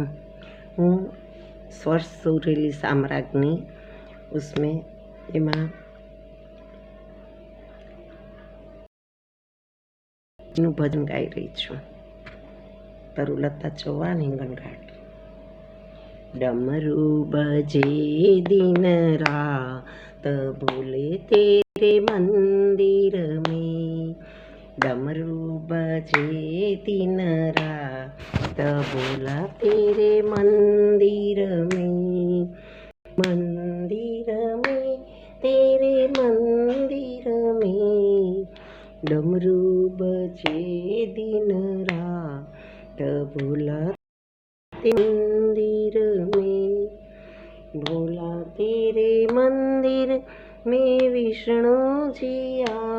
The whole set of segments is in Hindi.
हूँ। હું સ્વર્શ સૌરેલી સામ્રાજ્ઞી ઉસમે એમાં નું ભજન ગાઈ રહી છું તરુલતા ચૌહાણી ગણગાટ ડમરુ બજે દિન રાત બોલે તેરે મન तेरे मंदिर में मंदिर में, तेरे मंदिर में डमरू बजे दिन रात बोला मंदिर में बोला तेरे मंदिर में विष्णु जी आ,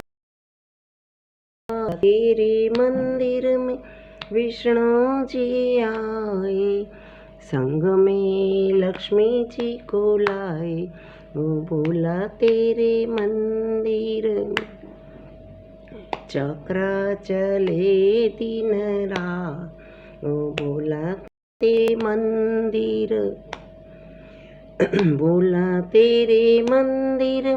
तेरे मंदिर में विष्णु जी आए, संग में लक्ष्मी जी को लाए, वो बोला, तेरे मंदिर चक्र चले दिन रात। वो बोला, ते मंदिर बोला, तेरे मंदिर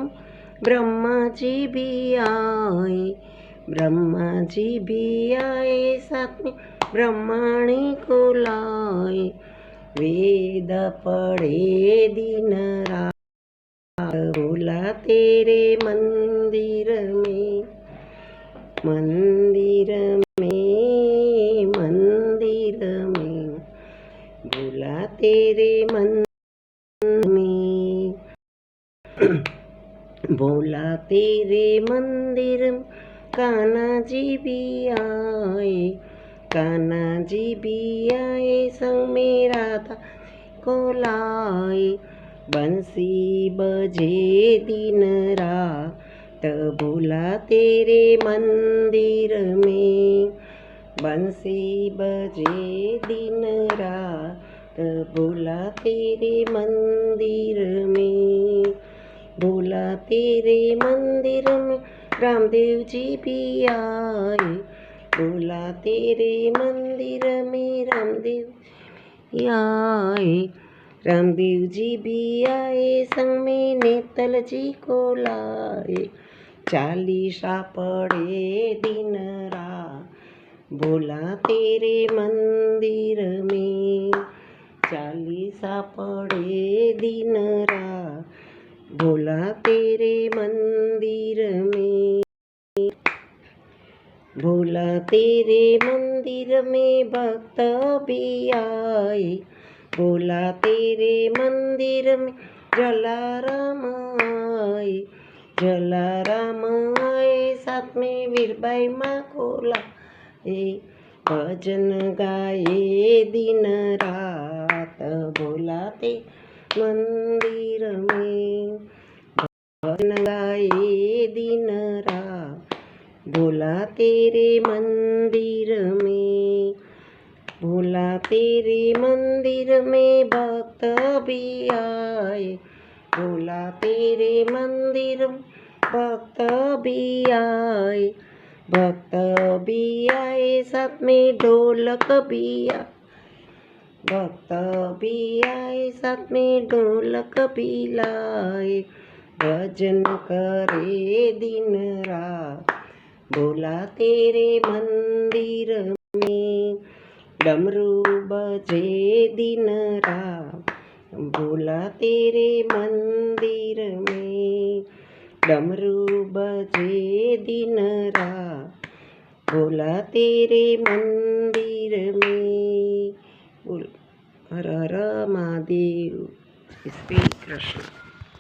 ब्रह्मा जी भी आए ब्रह्मा जी भी आए, साथ में ब्रह्माणी को लाए। वेद पढ़े दिन रात, बोला तेरे मंदिर में मंदिर में मंदिर में। बोला तेरे मंदिर में, बोला तेरे मंदिर में। कान्हा जी भी आए। कान्हा जी भी आए, संग मेरा था को लाए बंसी बजे दिन रात, बोला तेरे मंदिर में। बंसी बजे दिन रात, बोला तेरे मंदिर में। बोला तेरे मंदिर में रामदेव जी भी आए। बोला, तेरे मंदिर में रामदेव आए। रामदेव जी भी आए, संग में नेतल जी को लाए। चालीसा पड़े दिन रात। बोला, तेरे मंदिर में चालीसा पड़े दिन रात। बोला, तेरे मंदिर में बोला तेरे मंदिर में भक्त भी आए। भोला तेरे मंदिर में जलाराम आए। जलाराम आए, साथ में वीरबाई माँ को लाए। भजन गाए दिन रात। बोला ते मंदिर में भजन गाए बोला तेरे मंदिर में भोला तेरे मंदिर में भक्त भी आए, बोला तेरे मंदिर भक्त भी आए, भक्त भी आए, साथ में ढोलक भी आए, भक्त भी आए, साथ में ढोलक भी लाए, भजन करे दिन रात। बोला तेरे मंदिर में डमरू बजे दिन रात। बोला तेरे मंदिर में डमरू बजे दिन रात। बोला तेरे मंदिर में। बोल, हर हर महादेव। श्री कृष्ण